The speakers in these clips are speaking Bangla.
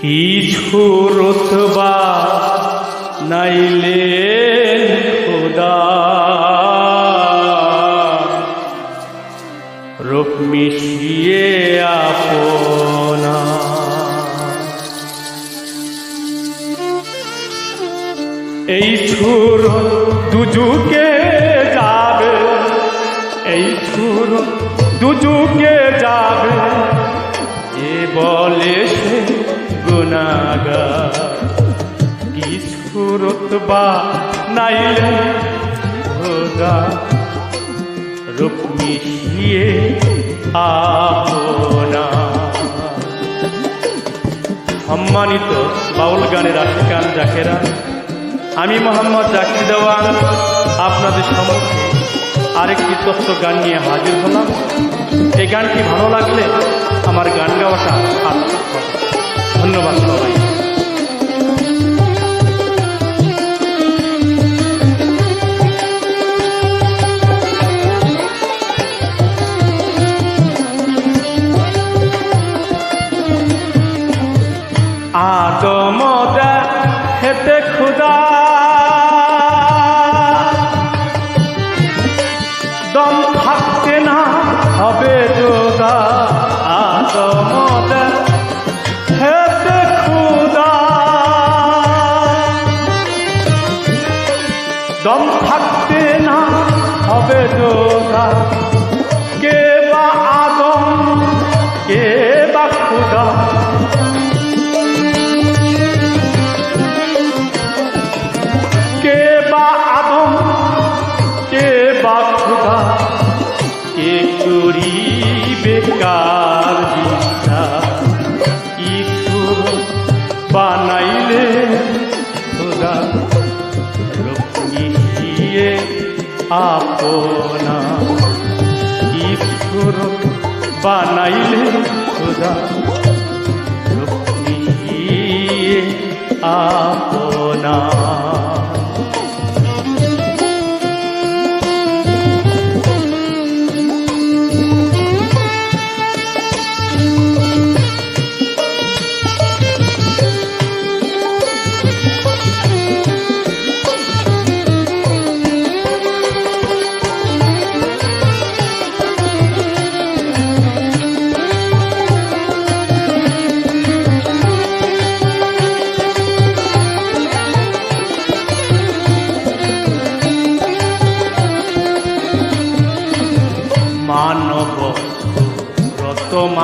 কিছু রতবা নাইলে খোদা। রূপ মিশিয়ে আপনা। এই সুর দুজুকে যাবে, এই সুর দুজুকে যাবে এ বলে সে সুরত বা আপনা সম্মানিত বাউল গানের আশিকান জাকেরা, আমি মোহাম্মদ জাকির দেওয়ান। আপনাদের সম্মুখে আরেকটি তথ্য গান নিয়ে হাজির হলাম। এই গানটি ভালো লাগলে যোগা কে বা আদম কে বা খুদা কে বা আদম কে বা খুদা কে করিবে কার বানাইলে আপনা। ঈশ্বর বানাইলে খোদা আপনা।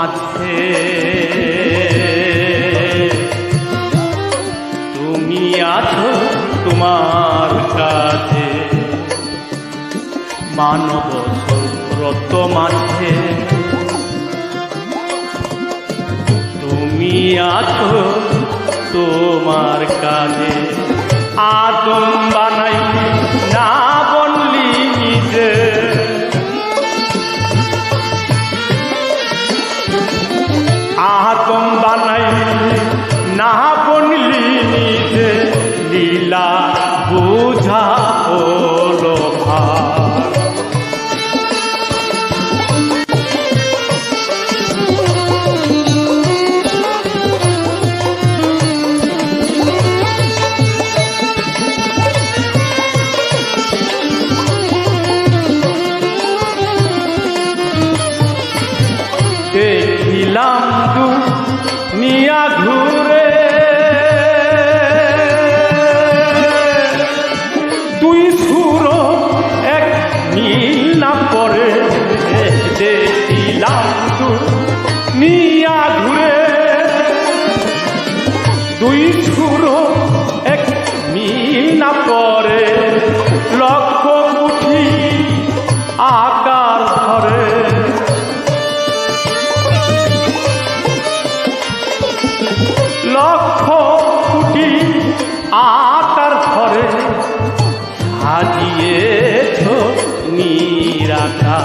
মাঝে তুমি আছো তোমার কাছে। মানব রত মাঝে। তুমি আছো তোমার কাজে আদম লীলা বুঝা হলো। দেখিলাম দু নিয়া ঘুরে নীল না পরে দেখিলাম দু নিয়া ঘুরে। দুই সুর এক মিল না পরে লক্ষ মুঠি আকার ধরে। লক্ষ কোটি আকার ধরে সাজিয়েছ নিরাকা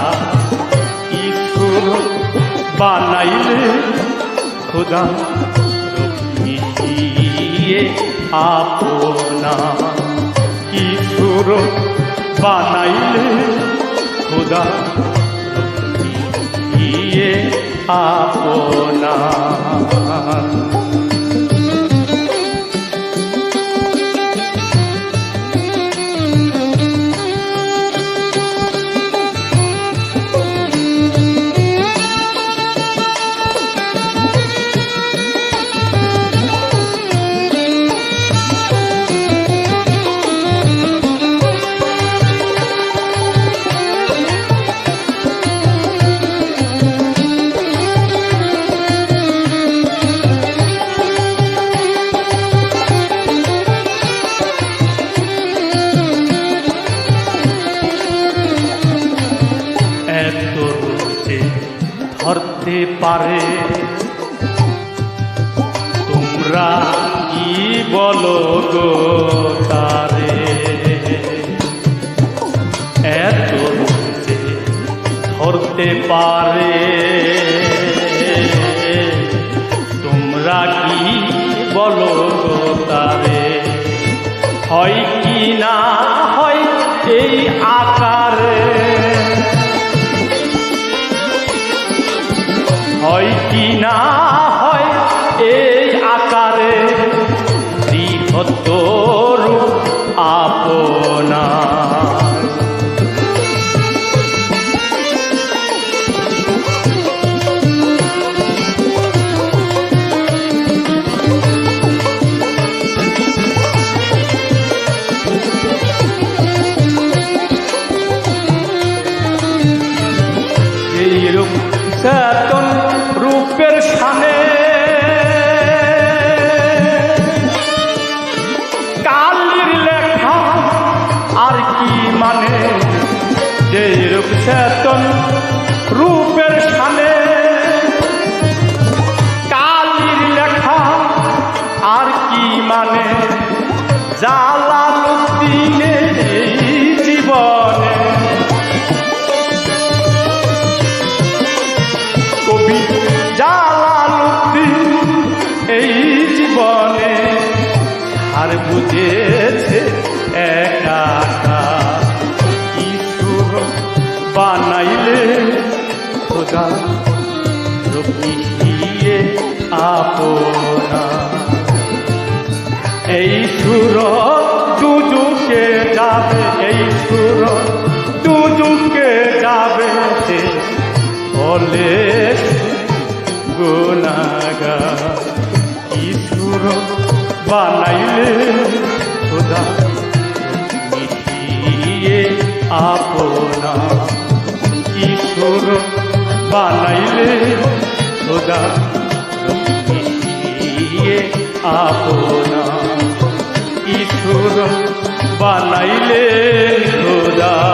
ঈশ্বর বানাইলে খোদা মিশিয়ে আপনা। ঈশ্বর বানাইলে খোদা মিশিয়ে আপনা। যে ধরতে পারে। তোমরা কি বলো গো তারে? এত ধরতে পারে। তোমরা কি বলো গো তারে? হয় কি না হয় এই আকারে হয় কি না হয় এই আকারে বৃহত্তর আপনা এই বুঝেছে একা ঈশ্বর বানাইলে খোদা রূপিয়ে আপনা। এই সুর দুজুকে যাবে, এই সুর দুজুকে যাবে সে বলে গুনাগা ঈশ্বর বানাইলে খোদা মিটিয়ে আপনা। ঈশ্বর বানাইলে খোদা মিটিয়ে আপনা। ঈশ্বর বানাইলে খোদা।